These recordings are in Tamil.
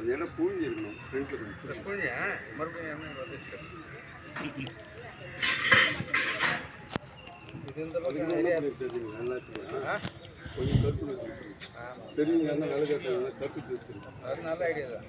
அது இடம் பூஞ்சிருக்கணும் ஃப்ரண்ட்டில் கொஞ்சம் புரிஞ்சா மறுபடியும் இது இந்த பக்கம் நல்லா இருக்குங்க ஆ? கொஞ்சம் என்ன வேலை கேட்டாங்க கருத்து வச்சுருக்கோம் அது நல்ல ஐடியா தான்.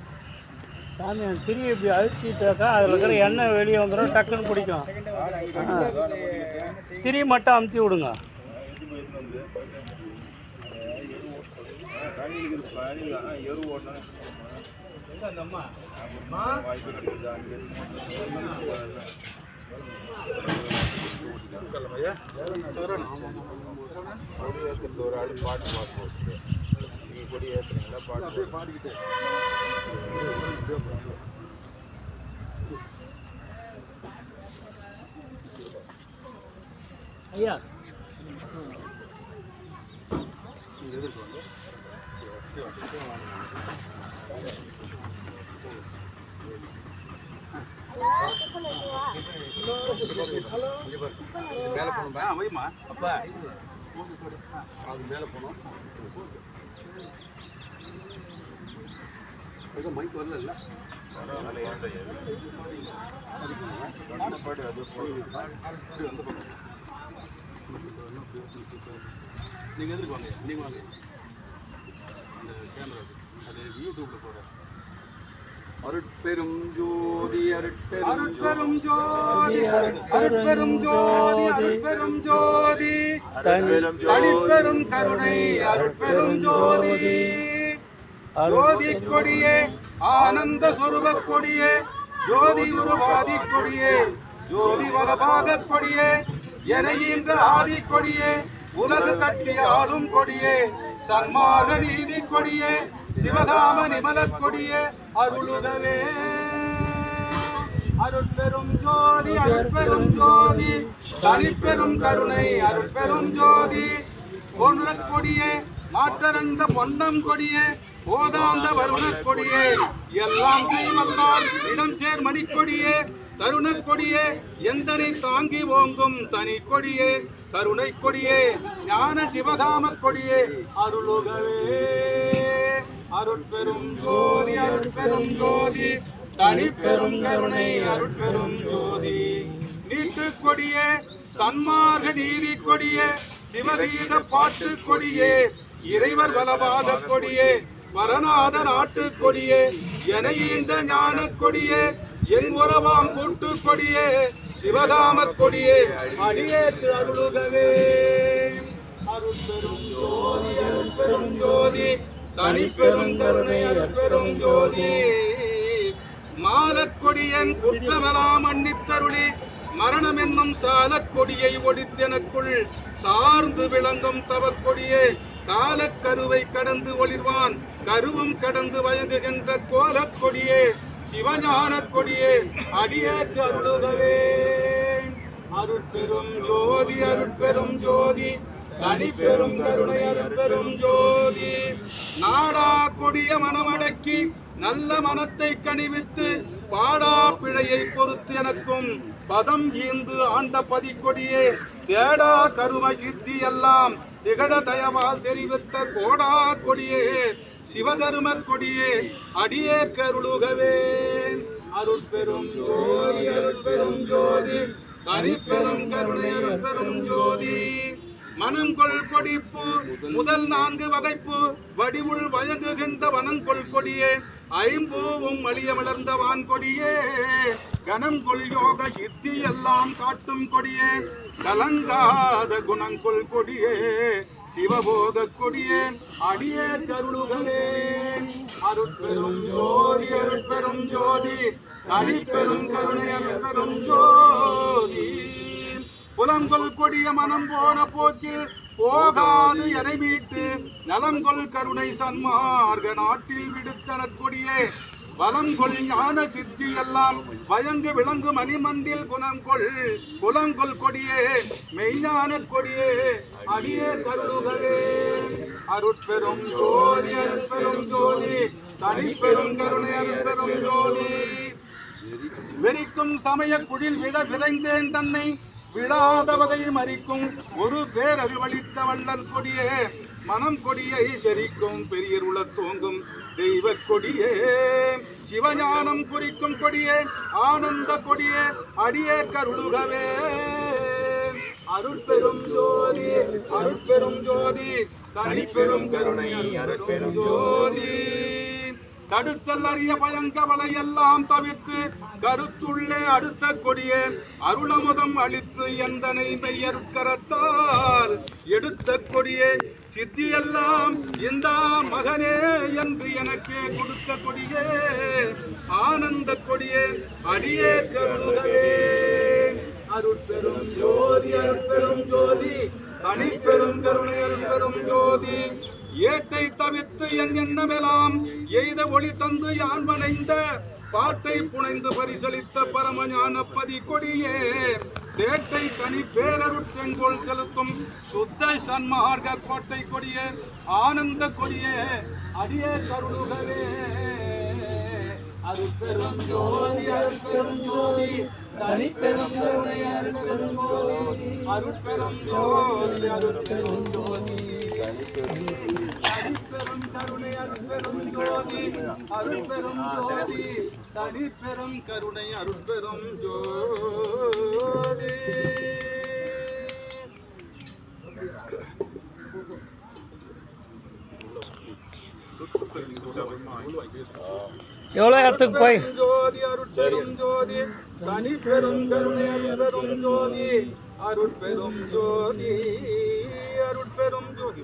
சாமி அந்த திரி இப்படி அழுத்திட்டாக்கா அதில் இருக்கிற எண்ணெய் வெளியே வந்துடும் டக்குன்னு பிடிக்கும். திரி மட்டும் அமுத்தி விடுங்க. ஒரு ஆள் பாட்டு பார்ப்போம் கொடி ஏற்றுறீங்களா பாட்டு பாடிக்கிட்டு. ஐயா. மேலே போகணும் அப்பா. அது மேலே மைக் வரல நீங்கள் எதிர்க்கு வாங்க? நீங்கள் வாங்க. அந்த கேமரா அது. யூடியூப்பில் போடுறேன் அருட்பெரும் ஜோதி அருட்பெரும் ஜோதி. அருட்பெரும் ஜோதி அருட்பெரும் ஜோதி தனிப்பெரும் கருணை அருட்பெரும் ஜோதி. ஜோதி கொடியே ஆனந்த சொருப கொடியே ஜோதி உருவாதி கொடியே ஜோதி வலபாக கொடியே எனையின்ற ஆதி கொடியே உலகு கட்டி ஆளும் கொடியே சன்மார்க நீதி கொடியே சிவகாம நிமல கொடியே அருளுகவே அருட்பெரும் ஜோதி அருட்பெரும் ஜோதி தனிப்பெரும் கருணை அருட்பெரும் ஜோதி. கொடியே மாற்றரந்த பொன்னம் கொடியே போதாந்த வருணக் கொடியே. எல்லாம் செய்வல்லால் இடம் சேர் மணிக்கொடியே தருணக் கொடியே எந்தனை தாங்கி ஓங்கும் தனி கொடியே கருணை கொடியே ஞான சிவகாம கொடியே. அருளுகவே அருட்பெரும் ஜோதி அருட்பெரும் ஜோதி. தனிப்பெரும் கருணை அருட்பெரும் ஜோதி. நீட்டு கொடிய சன்மார்க நீதி கொடிய சிவகீத பாட்டு கொடியே இறைவர் வலவாத கொடியே வரநாத நாட்டு கொடியே என இந்த ஞான கொடியே என் உறவாம் கூட்டு கொடியே சிவகாம கொடியே அடியேற்று அருளுகவே. அருட்பெரும் ஜோதி அருட்பெரும் ஜோதி. தனிப்பெரும் கருணை அருட்பெரும் ஜோதி. மாலக்கொடியன் குற்றமெல்லாம் மன்னித்தருளி மரணம் என்னும் சாலக்கொடியை ஒடித்தெனக்குள் சார்ந்து விளங்கும் தவக்கொடியே காலக்கருவை கடந்து ஒளிர்வான் கருவும் கடந்து வயங்குகின்ற கோலக்கொடியே சிவஞான கொடியே அடியேற்று அருளுதவே அருட்பெரும் ஜோதி அருட்பெரும் ஜோதி. தனிப்பெரும் கருணை பெரும் ஜோதி. நாடா கொடிய மனமடக்கி நல்ல மனத்தை கணிவித்து பாடா பிழையை பொறுத்து எனக்கும் பதம் ஈந்து ஆண்ட பதிக்கொடியே. தேடா கரும சித்தி எல்லாம் திகழ தயவால் தெரிவித்த கோடா கொடியே. சிவதர்ம கொடியே அடியே கருளுகவே. அருட்பெரும் ஜோதி அருட்பெரும் ஜோதி. தனிப்பெரும் கருணை பெரும் ஜோதி. மனங்கொள் கொடிப்பு முதல் நான்கு வகைப்பு வடிவுள் வயங்குகின்ற வனங்கொள் கொடியே ஐம்பூவும் அழிய மலர்ந்த வான்கொடியே கணங்கொள் யோக சித்தி எல்லாம் காட்டும் கொடியே கலங்காத குணங்கொள் கொடியே சிவபோக கொடியே அடியே கருளுகவே அருட்பெரும் ஜோதி அருட்பெரும் ஜோதி தனிப்பெரும் கருணை அருட்பெரும் ஜோதி. புலங்கொள் கொடிய மனம் போன போக்கில் போகாது என மீட்டு நலங்கொள் கருணை சன்மார்க நாட்டில் விடுத்தன கொடியே. வலங்கொள் ஞான சித்தி எல்லாம் பயங்கு விளங்கு மணிமண்டில் குணங்கொள் குலங்கொள் கொடியே. மெய்ஞான கொடியே அடியே கருளுகவே அருட்பெரும் ஜோதி அருட்பெரும் ஜோதி தனிப்பெரும் கருணை அருட்பெரும் ஜோதி. வெறிக்கும் சமய குழில் விட விரைந்தேன் தன்னை விடாத மறிக்கும் ஒரு பேரறிவளித்த வள்ளல் கொடியே. மனம் கொடியை செரிக்கும் பெரியர் உள தோங்கும் தெய்வ கொடியே. சிவஞானம் குறிக்கும் கொடியே ஆனந்த கொடியே அடியே கருளுகவே. அருட்பெரும் ஜோதி அருட்பெரும் ஜோதி தனிப்பெரும் கருணை அருட்பெரும் ஜோதி. தடுத்தல் அறிய பயங்கவலை எல்லாம் தவிர்த்து கருத்துள்ளே அடுத்த கொடியே அருளமதம் அளித்து எந்தனை மெய்யற்கரத்தால் எடுத்த கொடியே சித்தியெல்லாம் இந்த மகனே என்று எனக்கே கொடுத்த கொடியே ஆனந்த கொடியே அடியே கருளுகவே அருட்பெரும் ஜோதி அருட்பெரும் ஜோதி தனிப்பெரும் கருணை அருட்பெரும் ஜோதி. ஏட்டை தவித்து என் எண்ணமெல்லாம் எய்த ஒளி தந்து யான் வணைந்த பாட்டை புனைந்து பரிசளித்த பரமஞான பதி கொடியே. தேட்டை தனி பேரருட் செங்கோல் செலுத்தும் சுத்த சன்மார்க கோட்டை கொடியே ஆனந்த கொடியே அடியே கருணுகவே அருட்பெரும் ஜோதி அருட்பெரும் ஜோதி தனிப்பெரும் கருணை அருட்பெரும் ஜோதி அருட்பெரும் ஜோதி அருட்பெரும் ஜோதி கருணை அருட்பெரும் ஜோதி அருட்பெரும் ஜோதி தனிப்பெரும் கருணை அருட்பெரும் ஜோதி. எவ்வளோ இடத்துக்கு போய்? ஜோதி அருட்பெரும் ஜோதி தனி பெரும் கருணை அருட்பெரும் ஜோதி அருட்பெரும் ஜோதி அருட்பெரும் ஜோதி.